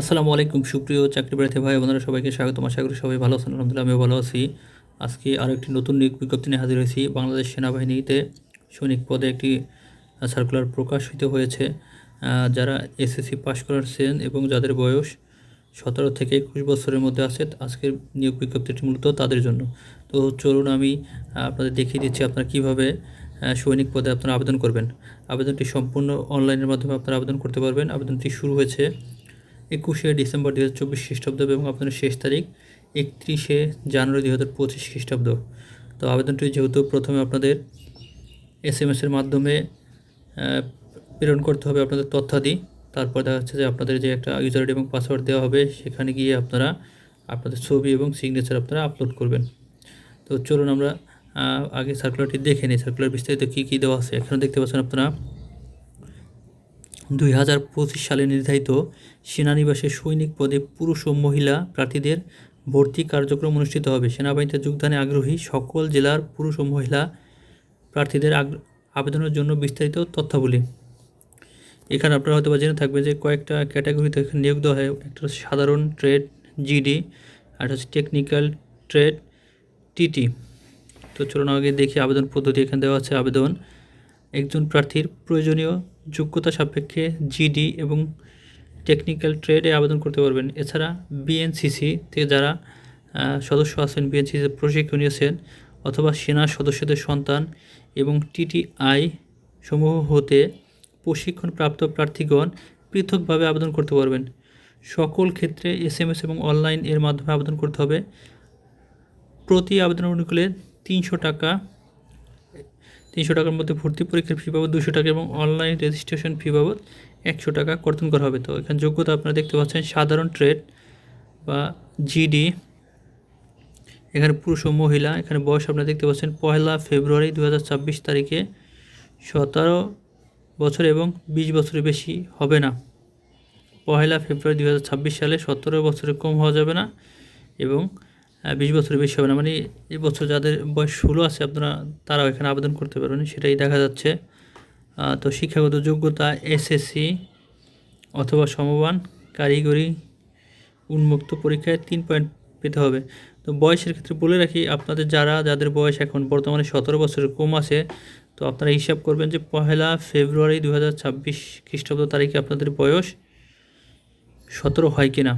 আসসালামু আলাইকুম, সুপ্রিয় চাকরি প্রার্থী ভাই বোনেরা, সবাইকে স্বাগত আশা করি সবাই ভালো আছেন, আলহামদুলিল্লাহ আমিও ভালো আছি। আজকে আরও একটি নতুন নিয়োগ বিজ্ঞপ্তি নিয়ে হাজির হয়েছি। বাংলাদেশ সেনাবাহিনীতে সৈনিক পদে একটি সার্কুলার প্রকাশিত হয়েছে। যারা এসএসসি পাশ করেছেন এবং যাদের বয়স সতেরো থেকে একুশ বছরের মধ্যে আছে, আজকের নিয়োগ বিজ্ঞপ্তিটি মূলত তাদের জন্য। তো চলুন আমি আপনাদের দেখিয়ে দিচ্ছি আপনারা কীভাবে সৈনিক পদে আপনারা আবেদন করবেন। আবেদনটি সম্পূর্ণ অনলাইনের মাধ্যমে আপনারা আবেদন করতে পারবেন। আবেদনটি শুরু হয়েছে একুশে ডিসেম্বর দু হাজার চব্বিশ খ্রিস্টাব্দ এবং আপনার শেষ তারিখ একত্রিশে জানুয়ারি দু হাজার পঁচিশ খ্রিস্টাব্দ। তো আবেদনটি যেহেতু প্রথমে আপনাদের এস এম এসের মাধ্যমে প্রেরণ করতে হবে আপনাদের তথ্যাদি, তারপর দেখা যাচ্ছে যে আপনাদের যে একটা ইউজার আইডি এবং পাসওয়ার্ড দেওয়া হবে, সেখানে গিয়ে আপনারা আপনাদের ছবি এবং সিগনেচার আপনারা আপলোড করবেন। তো চলুন আমরা আগে সার্কুলারটি দেখে নিই। সার্কুলার বিস্তারিত কী কী দেওয়া আছে? এখানে দেখতে পাচ্ছেন আপনারা দুই হাজার পঁচিশ সালে নির্ধারিত সেনানিবাসে সৈনিক পদে পুরুষ ও মহিলা প্রার্থীদের ভর্তি কার্যক্রম অনুষ্ঠিত হবে। সেনাবাহিনীতে যোগদানে আগ্রহী সকল জেলার পুরুষ ও মহিলা প্রার্থীদের আবেদনের জন্য বিস্তারিত তথ্যাবলী। এখানে আপনারা হয়তো বা জেনে থাকবেন যে কয়েকটা ক্যাটাগরিতে নিয়োগ দেওয়া হয়। একটা সাধারণ ট্রেড, জিডি, আর হচ্ছে টেকনিক্যাল ট্রেড, টিটি। তো চলুন আগে দেখি আবেদন পদ্ধতি এখানে দেওয়া আছে, আবেদন। একজন প্রার্থীর প্রয়োজনীয় যোগ্যতা সাপেক্ষে জিডি এবং টেকনিক্যাল ট্রেডে আবেদন করতে পারবেন। এছাড়া বিএনসিসি থেকে যারা সদস্য আছেন, বিএনসিসি প্রশিক্ষণ নিয়েছেন অথবা সেনা সদস্যদের সন্তান এবং টিটিআই সমূহ হতে প্রশিক্ষণপ্রাপ্ত প্রার্থীগণ পৃথকভাবে আবেদন করতে পারবেন। সকল ক্ষেত্রে এসএমএস এবং অনলাইন এর মাধ্যমে আবেদন করতে হবে। প্রতি আবেদন অনুকূলে তিনশো টাকা তিনশো টাকার মধ্যে ভর্তি পরীক্ষার ফি বাবদ দুশো টাকা এবং অনলাইন রেজিস্ট্রেশন ফি বাবদ একশো টাকা কর্তন করা হবে। তো এখানে যোগ্যতা আপনারা দেখতে পাচ্ছেন, সাধারণ ট্রেড বা জিডি এখানে পুরুষ ও মহিলা, এখানে বয়স আপনারা দেখতে পাচ্ছেন, পয়লা ফেব্রুয়ারি দু হাজার ছাব্বিশ তারিখে সতেরো বছর এবং বিশ বছরের বেশি হবে না। পয়লা ফেব্রুয়ারি দু হাজার ছাব্বিশ সালে সতেরো বছরের কম হওয়া যাবে না এবং বিশ বছরের বেশি হবে না। মানে এই বছর যাদের বয়স ষোলো আছে, আপনারা তারাও এখানে আবেদন করতে পারবেন। সেটাই দেখা যাচ্ছে। তো শিক্ষাগত যোগ্যতা এসএসসি অথবা সমবান, কারিগরি উন্মুক্ত পরীক্ষায় তিন পয়েন্ট পেতে হবে। তো বয়সের ক্ষেত্রে বলে রাখি, আপনাদের যারা, যাদের বয়স এখন বর্তমানে সতেরো বছরের কম আছে, তো আপনারা হিসাব করবেন যে পহেলা ফেব্রুয়ারি দু হাজার ছাব্বিশ খ্রিস্টাব্দ তারিখে আপনাদের বয়স সতেরো হয় কি না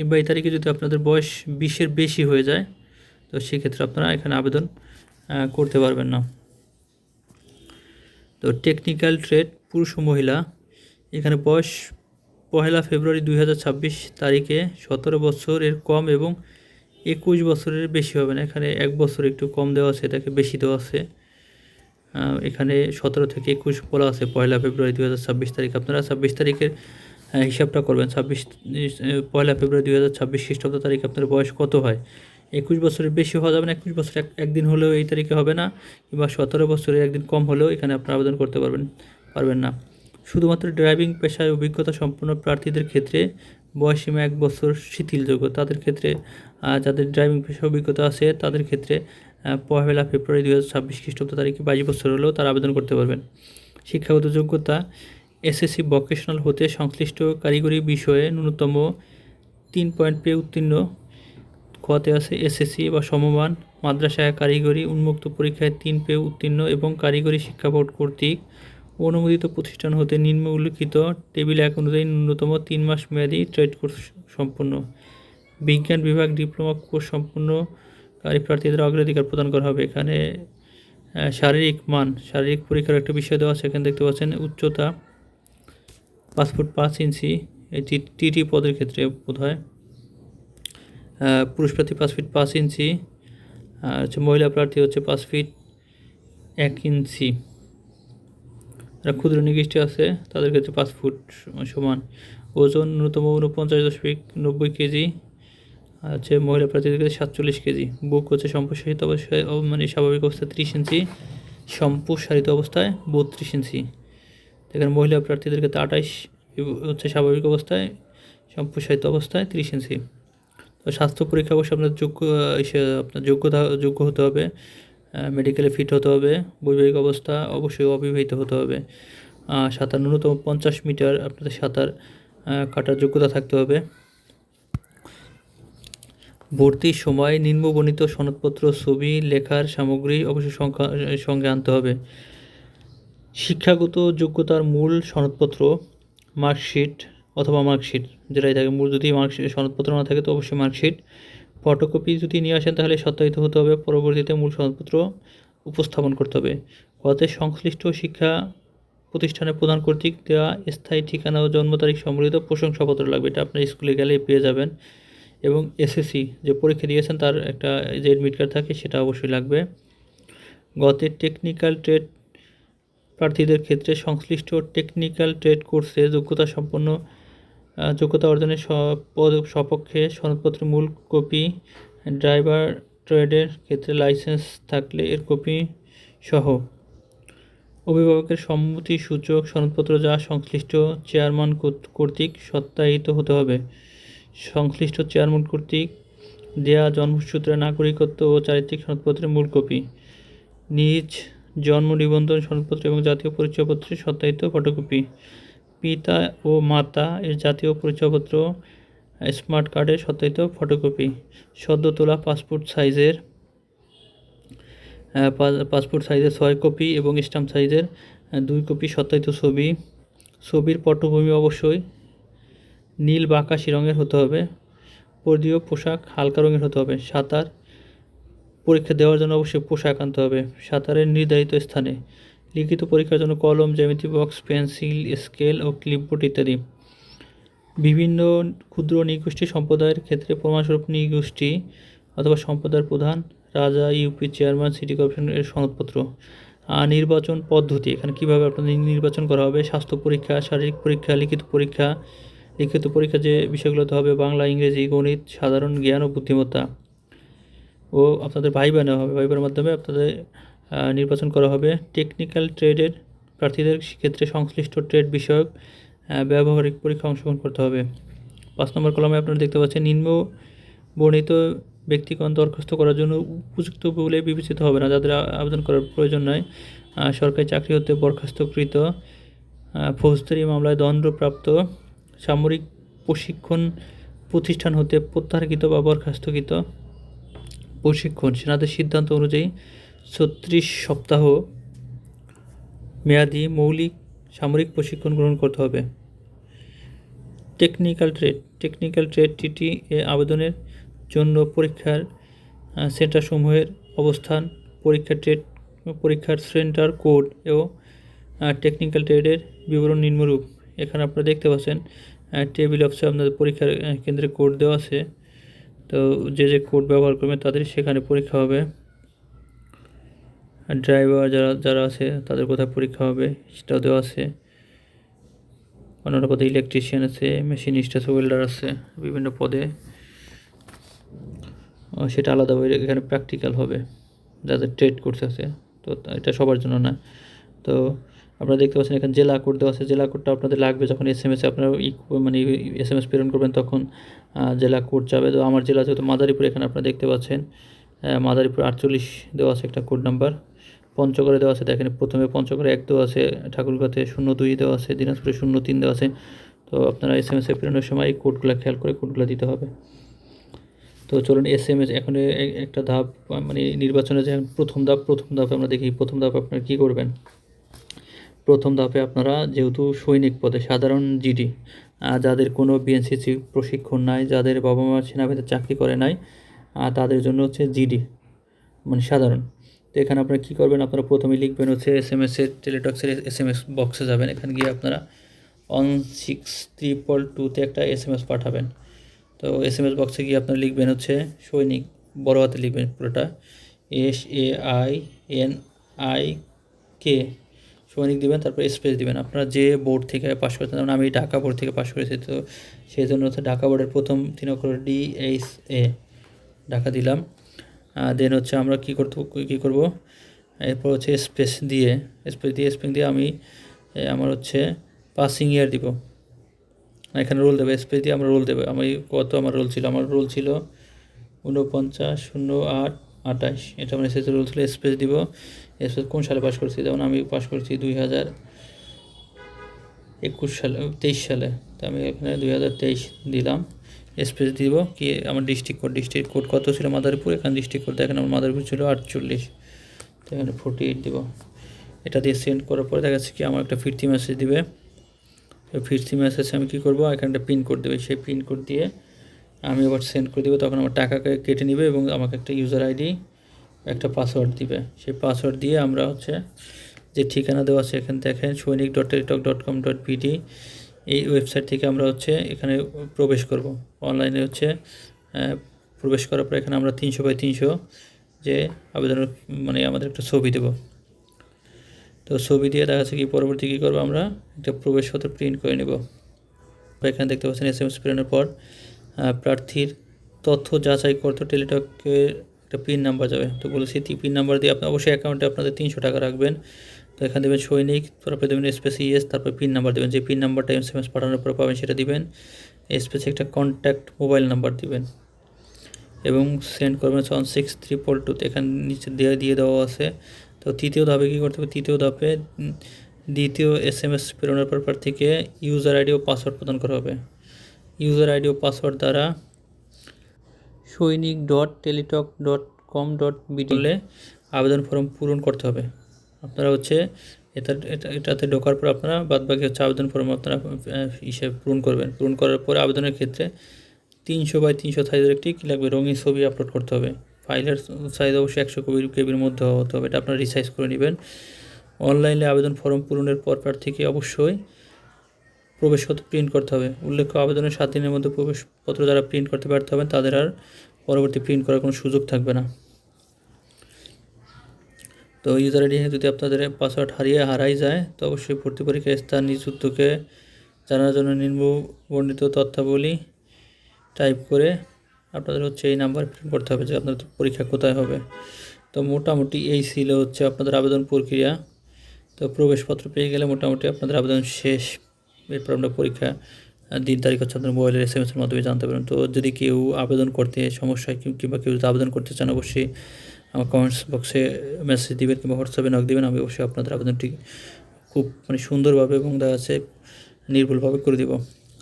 কিংবা এই তারিখে যদি আপনাদের বয়স বিশের বেশি হয়ে যায়, তো সেক্ষেত্রে আপনারা এখানে আবেদন করতে পারবেন না। তো টেকনিক্যাল ট্রেড পুরুষ ও মহিলা, এখানে বয়স পহেলা ফেব্রুয়ারি দুই হাজার ছাব্বিশ তারিখে সতেরো বছরের কম এবং একুশ বছরের বেশি হবে না। এখানে এক বছর একটু কম দেওয়া আছে, এটাকে বেশি দেওয়া আছে। এখানে সতেরো থেকে একুশ বলা আছে পয়লা ফেব্রুয়ারি দু হাজার ছাব্বিশ তারিখ। আপনারা ছাব্বিশ তারিখের হিসাবটা করবেন। ছাব্বিশ পয়লা ফেব্রুয়ারি দু হাজার ছাব্বিশ খ্রিস্টাব্দ তারিখ আপনার বয়স কত হয়? একুশ বছরের বেশি হওয়া যাবে না, একুশ বছর এক, একদিন হলেও এই তারিখে হবে না, কিংবা সতেরো বছরের একদিন কম হলেও এখানে আপনারা আবেদন করতে পারবেন পারবেন না। শুধুমাত্র ড্রাইভিং পেশায় অভিজ্ঞতা সম্পন্ন প্রার্থীদের ক্ষেত্রে বয়সীমা এক বছর শিথিলযোগ্য। তাদের ক্ষেত্রে যাদের ড্রাইভিং পেশায় অভিজ্ঞতা আছে, তাদের ক্ষেত্রে পহেলা ফেব্রুয়ারি দু হাজার ছাব্বিশ খ্রিস্টাব্দ তারিখে বাইশ বছর হলেও তারা আবেদন করতে পারবেন। শিক্ষাগত যোগ্যতা এসএসসি ভোকেশনাল হতে সংশ্লিষ্ট কারিগরি বিষয়ে ন্যূনতম তিন পয়েন্ট পেয়ে উত্তীর্ণ। খোয়াতে আছে এসএসসি বা সমমান মাদ্রাসায় কারিগরি উন্মুক্ত পরীক্ষায় তিন পেয়ে উত্তীর্ণ এবং কারিগরি শিক্ষা বোর্ড কর্তৃক অনুমোদিত প্রতিষ্ঠান হতে নিম্ন উল্লিখিত টেবিল এক অনুযায়ী ন্যূনতম তিন মাস মেয়াদী ট্রেড কোর্স সম্পন্ন। বিজ্ঞান বিভাগ ডিপ্লোমা কোর্স সম্পন্নকারী প্রার্থীদের অগ্রাধিকার প্রদান করা হবে। এখানে শারীরিক মান, শারীরিক পরীক্ষার একটা বিষয় দেওয়া এখানে দেখতে পাচ্ছেন উচ্চতা পাঁচ ফুট পাঁচ ইঞ্চি, এই টিটি পদের ক্ষেত্রে বোধ হয় পুরুষ প্রার্থী পাঁচ ফিট পাঁচ ইঞ্চি, আর হচ্ছে মহিলা প্রার্থী হচ্ছে পাঁচ ফিট এক ইঞ্চি। যারা ক্ষুদ্র নিকৃষ্টি আছে, তাদের ক্ষেত্রে পাঁচ ফুট সমান। ওজন ন্যূনতম উনপঞ্চাশ দশমিক নব্বই কেজি, আর হচ্ছে মহিলা প্রার্থীদের ক্ষেত্রে সাতচল্লিশ কেজি। বুক হচ্ছে সম্প্রসারিত অবস্থায় মানে স্বাভাবিক অবস্থায় ত্রিশ ইঞ্চি, সম্প্রসারিত অবস্থায় বত্রিশ ইঞ্চি। এখানে মহিলা প্রার্থীদের ক্ষেত্রে আঠাইশ হচ্ছে স্বাভাবিক অবস্থায়, সম্প্রসারিত অবস্থায় ত্রিশ ইঞ্চি। তো স্বাস্থ্য পরীক্ষা অবশ্যই আপনার যোগ্য আপনার যোগ্যতা, যোগ্য হতে হবে মেডিকেলে ফিট হতে হবে, বৈবাহিক অবস্থা অবশ্যই অবিবাহিত হতে হবে। সাঁতার ন্যূনতম পঞ্চাশ মিটার আপনাদের সাঁতার কাটার যোগ্যতা থাকতে হবে। ভর্তির সময় নিম্নবর্ণিত সনদপত্র, ছবি, লেখার সামগ্রী অবশ্যই সংখ্যা- সঙ্গে আনতে হবে। শিক্ষাগত যোগ্যতার মূল সনদপত্র, মার্কশিট অথবা মার্কশিট যেটাই থাকে মূল যদি মার্কশিট, সনদপত্র না থাকে তো অবশ্যই মার্কশিট। ফটোকপি যদি নিয়ে আসেন তাহলে সত্যায়িত হতে হবে, পরবর্তীতে মূল সনদপত্র উপস্থাপন করতে হবে। গতে সংশ্লিষ্ট শিক্ষা প্রতিষ্ঠানের প্রধান কর্তৃক দেওয়া স্থায়ী ঠিকানা ও জন্ম তারিখ সম্বলিত প্রশংসাপত্র লাগবে, এটা আপনার স্কুলে গেলেই পেয়ে যাবেন। এবং এসএসসি যে পরীক্ষা দিয়েছেন তার একটা যে এডমিট কার্ড থাকে সেটা অবশ্যই লাগবে। গতে টেকনিক্যাল ট্রেড প্রার্থীদের ক্ষেত্রে সংশ্লিষ্ট টেকনিক্যাল ট্রেড কোর্সে যোগ্যতা সম্পন্ন যোগ্যতা অর্জনের সপক্ষে সনদপত্রের মূল কপি ড্রাইভার ট্রেডের ক্ষেত্রে লাইসেন্স থাকলে এর কপি সহ। অভিভাবকের সম্মতি সূচক সনদপত্র যা সংশ্লিষ্ট চেয়ারম্যান কর্তৃক সত্যায়িত হতে হবে। সংশ্লিষ্ট চেয়ারম্যান কর্তৃক দেয়া জন্মসূত্রে নাগরিকত্ব ও চারিত্রিক সনদপত্রের মূল কপি। নিজ জন্ম, নিবন্ধন, সনদপত্র এবং জাতীয় পরিচয়পত্রের সত্যায়িত ফটোকপি। পিতা ও মাতা এর জাতীয় পরিচয়পত্র, স্মার্ট কার্ডের সত্যায়িত ফটোকপি। সদ্য তোলা পাসপোর্ট সাইজের পাসপোর্ট সাইজের ছয় কপি এবং স্ট্যাম্প সাইজের দুই কপি সত্যায়িত ছবি। ছবির পটভূমি অবশ্যই নীল বা আকাশি রঙের হতে হবে। পরদীয় পোশাক হালকা রঙের হতে হবে। সাঁতার পরীক্ষা দেওয়ার জন্য অবশ্যই পোশাক আনতে হবে। সাঁতারের নির্ধারিত স্থানে। লিখিত পরীক্ষার জন্য কলম, জ্যামিতি বক্স, পেন্সিল, স্কেল ও ক্লিপবোর্ড ইত্যাদি। বিভিন্ন ক্ষুদ্র নিগোষ্ঠী সম্প্রদায়ের ক্ষেত্রে প্রমাণস্বরূপ নিগোষ্ঠী অথবা সম্প্রদায়ের প্রধান রাজা, ইউপি চেয়ারম্যান, সিটি কর্পোরেশনের সনদপত্র। আর নির্বাচন পদ্ধতি। এখানে কীভাবে আপনাদের নির্বাচন করা হবে? স্বাস্থ্য পরীক্ষা, শারীরিক পরীক্ষা, লিখিত পরীক্ষা। লিখিত পরীক্ষা যে বিষয়গুলোতে হবে, বাংলা, ইংরেজি, গণিত, সাধারণ জ্ঞান ও বুদ্ধিমত্তা। ও আপনাদের ভাইবা নেওয়া হবে ভাইবার মাধ্যমে আপনাদের নির্বাচন করা হবে। টেকনিক্যাল ট্রেডের প্রার্থীদের ক্ষেত্রে সংশ্লিষ্ট ট্রেড বিষয়ক ব্যবহারিক পরীক্ষা অংশগ্রহণ করতে হবে। পাঁচ নম্বর কলমে আপনারা দেখতে পাচ্ছেন, নিম্ন বর্ণিত ব্যক্তিগণ দরখাস্ত করার জন্য উপযুক্ত বলে বিবেচিত হবে না। যাদের আবেদন করার প্রয়োজন নয় সরকারি চাকরি হতে বরখাস্তকৃত ফৌজদারি মামলায় দণ্ডপ্রাপ্ত, সামরিক প্রশিক্ষণ প্রতিষ্ঠান হতে প্রত্যাহারকৃত বা বরখাস্তকৃত প্রশিক্ষণ, সেনাদের সিদ্ধান্ত অনুযায়ী ছত্রিশ সপ্তাহ মেয়াদি মৌলিক সামরিক প্রশিক্ষণ গ্রহণ করতে হবে। Technical trade technical trade TT এ আবেদনের জন্য পরীক্ষার সেন্টারসমূহের অবস্থান, পরীক্ষা ট্রেড, পরীক্ষার সেন্টার কোড এবং টেকনিক্যাল ট্রেডের বিবরণ নিম্নরূপ। এখানে আপনারা দেখতে পাচ্ছেন টেবিল অফসে আপনাদের পরীক্ষার কেন্দ্রে কোড দেওয়া আছে। তো যে যে কোড ব্যবহার করবেন তাদের সেখানে পরীক্ষা হবে। ড্রাইভার যারা যারা আছে তাদের কোথায় পরীক্ষা হবে সেটাও দেওয়া আছে। অন্যান্য পদে ইলেকট্রিশিয়ান আছে মেশিনিস্ট আছে ওয়েল্ডার আছে, বিভিন্ন পদে। সেটা আলাদাভাবে এখানে প্র্যাকটিক্যাল হবে। যাদের ট্রেড কোর্স আছে তো এটা সবার জন্য না। তো আপনারা দেখতে পাচ্ছেন এখানে জেলা কোড দেওয়া আছে। জেলা কোডটা আপনাদের লাগবে যখন এস এম এসে আপনারা মানে এস এম এস প্রেরণ করবেন তখন জেলা কোড যাবে। তো আমার জেলা যেহেতু মাদারীপুর, এখানে আপনারা দেখতে পাচ্ছেন মাদারীপুর আটচল্লিশ দেওয়া আছে একটা কোড নাম্বার পঞ্চগড়ে দেওয়া আছে, দেখেন প্রথমে পঞ্চগড়ে এক দেওয়া আছে, ঠাকুরগাঁতে শূন্য দুই দেওয়া আছে, দিনাজপুরে শূন্য তিন দেওয়া আছে। তো আপনারা এস এম এস প্রেরণের সময় এই কোডগুলো খেয়াল করে কোডগুলো দিতে হবে। তো চলুন এস এম এস এখন একটা ধাপ মানে নির্বাচনে যে প্রথম ধাপ, প্রথম ধাপে আমরা দেখি, প্রথম ধাপ আপনারা কী করবেন? প্রথম ধাপে আপনারা যেহেতু সৈনিক পদে, সাধারণ জিডি যাদের কোনো বিএনসিসি প্রশিক্ষণ নাই, যাদের বাবা মা সেনাবাহিনীতে চাকরি করে নাই তাদের জন্য হচ্ছে জিডি মানে সাধারণ। তো এখানে আপনারা কী করবেন? আপনারা প্রথমে লিখবেন হচ্ছে এস এম এসের টেলিটক্সের এস এম এস বক্সে যাবেন। এখানে গিয়ে আপনারা ওয়ান সিক্স ট্রিপল টুতে একটা এস এম এস পাঠাবেন। তো এস এম এস বক্সে গিয়ে আপনারা লিখবেন হচ্ছে সৈনিক, বড় হাতে লিখবেন পুরোটা S A I N I K সৈনিক দিবেন, তারপর স্পেস দিবেন। আপনারা যে বোর্ড থেকে পাশ করেছেন, যেমন আমি ঢাকা বোর্ড থেকে পাশ করেছি, তো সেই জন্য হচ্ছে ঢাকা বোর্ডের প্রথম তিন অক্ষর ডি এইচ এ ঢাকা দিলাম। দেন হচ্ছে আমরা কী করতে, কী করব? এরপর হচ্ছে স্পেস দিয়ে স্পেস দিয়ে স্পেস দিয়ে আমি আমার হচ্ছে পাসিং ইয়ার দিব। এখানে রোল দেবে স্পেস দিয়ে আমরা রোল দেবে। আমি কত আমার রোল ছিল? আমার রোল ছিল ঊনপঞ্চাশ, শূন্য, আট আঠাশ। এটা আমার এসএসসি রোল ছিল স্পেস দিব। স্পেস কোন সালে পাস করছি? যেমন আমি পাস করছি দুই হাজার একুশ সালে, তেইশ সালে। তো আমি এখানে দুই হাজার তেইশ দিলাম। স্পেস দিব কি? আমার ডিস্ট্রিক্ট কোড ডিস্ট্রিক্ট কোড কত ছিল? মাদারীপুর, এখানে ডিস্ট্রিক্ট কোড দেখেন আমার মাদারীপুর ছিল আটচল্লিশ। তো এখানে ফোর্টি এইট দিব। এটা দিয়ে সেন্ড করার পরে দেখা যাচ্ছে কি আমার একটা ফিরতি মেসেজ দিবে। তো ফিরতি মেসেজে আমি কী করব? এখানে একটা পিন কোড দেবে। সেই পিন কোড দিয়ে আমি আবার সেন্ড করে দেবো, তখন আমার টাকাকে কেটে নেবে এবং আমাকে একটা ইউজার আইডি একটা পাসওয়ার্ড দিবে। সেই পাসওয়ার্ড দিয়ে আমরা হচ্ছে যে ঠিকানা দেওয়া আছে এখানে দেখেন সৈনিক dot Teletalk dot com dot BD এই ওয়েবসাইট থেকে আমরা হচ্ছে এখানে প্রবেশ করব। অনলাইনে হচ্ছে প্রবেশ করার পর এখানে আমরা তিনশো বাই তিনশো যে আবেদনের মানে আমাদের একটা ছবি দেবো। তো ছবি দিয়ে দেখা যাচ্ছে কি, পরবর্তী কী করব আমরা? একটা প্রবেশপত্র প্রিন্ট করে নেব। এখানে দেখতে পাচ্ছেন এস এম এস প্রিন্টের পর প্রার্থীর তথ্য যাচাই করতে টেলিটকের একটা পিন নাম্বার যাবে। তো বলেছি পিন নাম্বার দিয়ে আপনি অবশ্যই অ্যাকাউন্টে আপনাদের তিনশো টাকা রাখবেন। তো এখানে দেবেন সৈনিক, তারপরে দেবেন স্পেস ইএস তারপর পিন নাম্বার দেবেন। যে পিন নাম্বারটা এস এম এস পাঠানোর পর পাবেন সেটা দিবেন। স্পেসে একটা কন্ট্যাক্ট মোবাইল নাম্বার দিবেন। এবং সেন্ড করবেন অন সিক্স ট্রিপল টুতে এখানে নিচে দিয়ে দিয়ে দেওয়া আছে। তো তৃতীয় ধাপে কী করতে হবে? তৃতীয় ধাপে দ্বিতীয় এস এম এস প্রেরণের পর থেকে ইউজার আইডি ও পাসওয়ার্ড প্রদান করা হবে। ইউজার আইডি ও পাসওয়ার্ড দ্বারা সৈনিক dot Teletalk dot com dot বিডিলে আবেদন ফর্ম পূরণ করতে হবে। আপনারা হচ্ছে এটা, এটা- এটাতে ঢোকার পর আপনারা বাদবাকি হচ্ছে আবেদন ফর্ম আপনারা হিসেবে পূরণ করবেন। পূরণ করার পরে আবেদনের ক্ষেত্রে তিনশো বাই তিনশো সাইজের একটি কী লাগবে? রঙিন ছবি আপলোড করতে হবে। ফাইলের সাইজ অবশ্যই একশো কবি, কেবির মধ্যে হতে হবে। এটা আপনারা রিসাইজ করে নেবেন। অনলাইনে আবেদন ফর্ম পূরণের পর প্রার্থীকে অবশ্যই প্রবেশপত্র প্রিন্ট করতে হবে। উল্লেখ্য, আবেদনের সাত দিনের মধ্যে প্রবেশপত্র যারা প্রিন্ট করতে ব্যর্থ হবেন, তাদের আর পরবর্তী প্রিন্ট করার কোনো সুযোগ থাকবে না। তো ইউজার আইডি যদি আপনাদের পাসওয়ার্ড হারিয়ে হারাই যায়, তো অবশ্যই ভর্তি পরীক্ষার স্থান উদ্যোগে জানার জন্য নিম্ন বর্ণিত তথ্যাবলী টাইপ করে আপনাদের হচ্ছে এই নাম্বার প্রিন্ট করতে হবে যে আপনাদের পরীক্ষা কোথায় হবে। তো মোটামুটি এই ছিল হচ্ছে আপনাদের আবেদন প্রক্রিয়া। তো প্রবেশপত্র পেয়ে গেলে মোটামুটি আপনাদের আবেদন শেষ। এরপর আমরা পরীক্ষা দিন, তারিখ হচ্ছে আপনার মোবাইলের এস এম এসের মাধ্যমে জানতে পারেন। তো যদি কেউ আবেদন করতে সমস্যা কিংবা কেউ যদি আবেদন করতে চান, অবশ্যই আমার কমেন্টস বক্সে মেসেজ দিবেন কিংবা হোয়াটসঅ্যাপে নক দেবেন। আমি অবশ্যই আপনাদের আবেদনটি খুব মানে সুন্দরভাবে এবং দেখা যাচ্ছে নির্ভুলভাবে করে দেবো।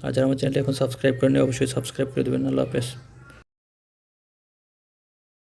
আর যারা আমার চ্যানেলটি এখন সাবস্ক্রাইব করেনি অবশ্যই সাবস্ক্রাইব করে দেবেন। আল্লাহ হাফেজ।